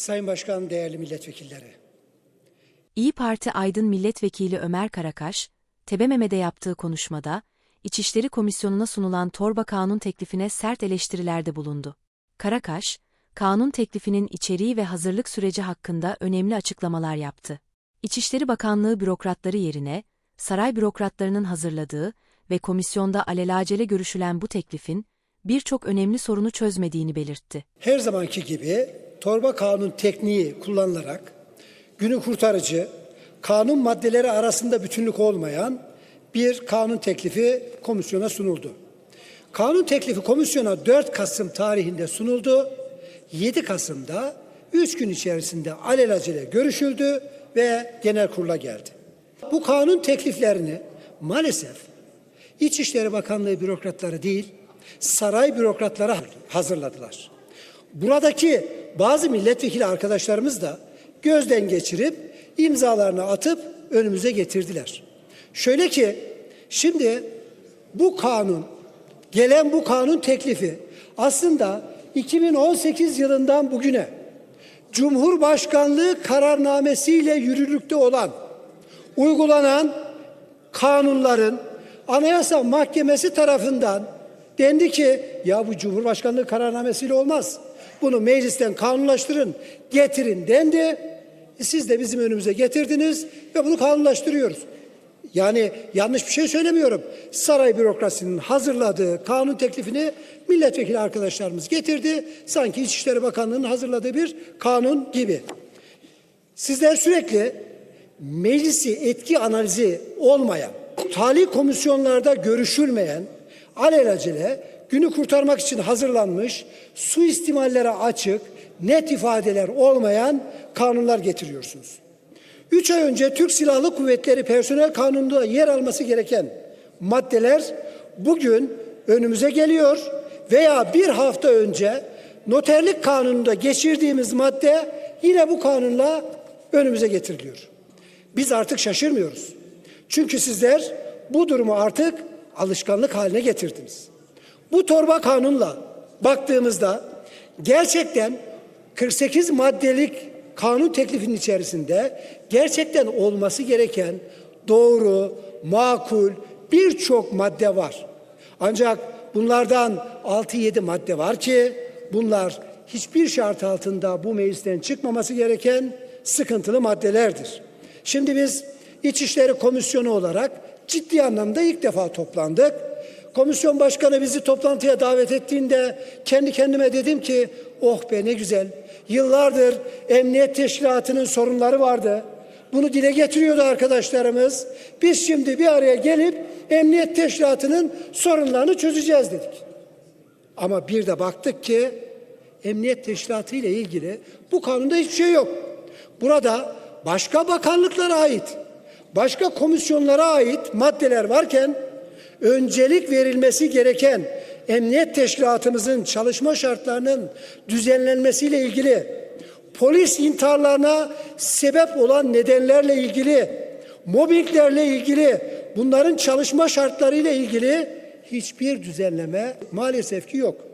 Sayın Başkan, değerli milletvekilleri. İyi Parti Aydın Milletvekili Ömer Karakaş, Tebememe'de yaptığı konuşmada, İçişleri Komisyonu'na sunulan torba kanun teklifine sert eleştirilerde bulundu. Karakaş, kanun teklifinin içeriği ve hazırlık süreci hakkında önemli açıklamalar yaptı. İçişleri Bakanlığı bürokratları yerine, saray bürokratlarının hazırladığı ve komisyonda alelacele görüşülen bu teklifin, birçok önemli sorunu çözmediğini belirtti. Her zamanki gibi torba kanun tekniği kullanılarak günü kurtarıcı, kanun maddeleri arasında bütünlük olmayan bir kanun teklifi komisyona sunuldu. Kanun teklifi komisyona 4 Kasım tarihinde sunuldu. 7 Kasım'da 3 gün içerisinde alelacele görüşüldü ve genel kurula geldi. Bu kanun tekliflerini maalesef İçişleri Bakanlığı bürokratları değil, saray bürokratları hazırladılar. Buradaki bazı milletvekili arkadaşlarımız da gözden geçirip imzalarını atıp önümüze getirdiler. Şöyle ki şimdi bu kanun gelen bu kanun teklifi aslında 2018 yılından bugüne Cumhurbaşkanlığı kararnamesiyle yürürlükte olan uygulanan kanunların Anayasa Mahkemesi tarafından dendi ki ya bu Cumhurbaşkanlığı kararnamesiyle olmaz. Bunu meclisten kanunlaştırın, getirin dendi. E siz de bizim önümüze getirdiniz ve bunu kanunlaştırıyoruz. Yani yanlış bir şey söylemiyorum. Saray bürokrasinin hazırladığı kanun teklifini milletvekili arkadaşlarımız getirdi. Sanki İçişleri Bakanlığı'nın hazırladığı bir kanun gibi. Sizler sürekli meclisi etki analizi olmayan, tali komisyonlarda görüşülmeyen, alelacele günü kurtarmak için hazırlanmış, suistimallere açık, net ifadeler olmayan kanunlar getiriyorsunuz. Üç ay önce Türk Silahlı Kuvvetleri Personel Kanunu'nda yer alması gereken maddeler bugün önümüze geliyor veya bir hafta önce noterlik kanununda geçirdiğimiz madde yine bu kanunla önümüze getiriliyor. Biz artık şaşırmıyoruz. Çünkü sizler bu durumu artık alışkanlık haline getirdiniz. Bu torba kanunla baktığımızda gerçekten 48 maddelik kanun teklifinin içerisinde gerçekten olması gereken doğru, makul birçok madde var. Ancak bunlardan 6-7 madde var ki bunlar hiçbir şart altında bu meclisten çıkmaması gereken sıkıntılı maddelerdir. Şimdi biz İçişleri Komisyonu olarak ciddi anlamda ilk defa toplandık. Komisyon başkanı bizi toplantıya davet ettiğinde kendi kendime dedim ki oh be ne güzel. Yıllardır emniyet teşkilatının sorunları vardı. Bunu dile getiriyordu arkadaşlarımız. Biz şimdi bir araya gelip emniyet teşkilatının sorunlarını çözeceğiz dedik. Ama bir de baktık ki emniyet teşkilatı ile ilgili bu kanunda hiçbir şey yok. Burada başka bakanlıklara ait, başka komisyonlara ait maddeler varken öncelik verilmesi gereken emniyet teşkilatımızın çalışma şartlarının düzenlenmesiyle ilgili, polis intiharlarına sebep olan nedenlerle ilgili, mobbinglerle ilgili, bunların çalışma şartlarıyla ilgili hiçbir düzenleme maalesef ki yok.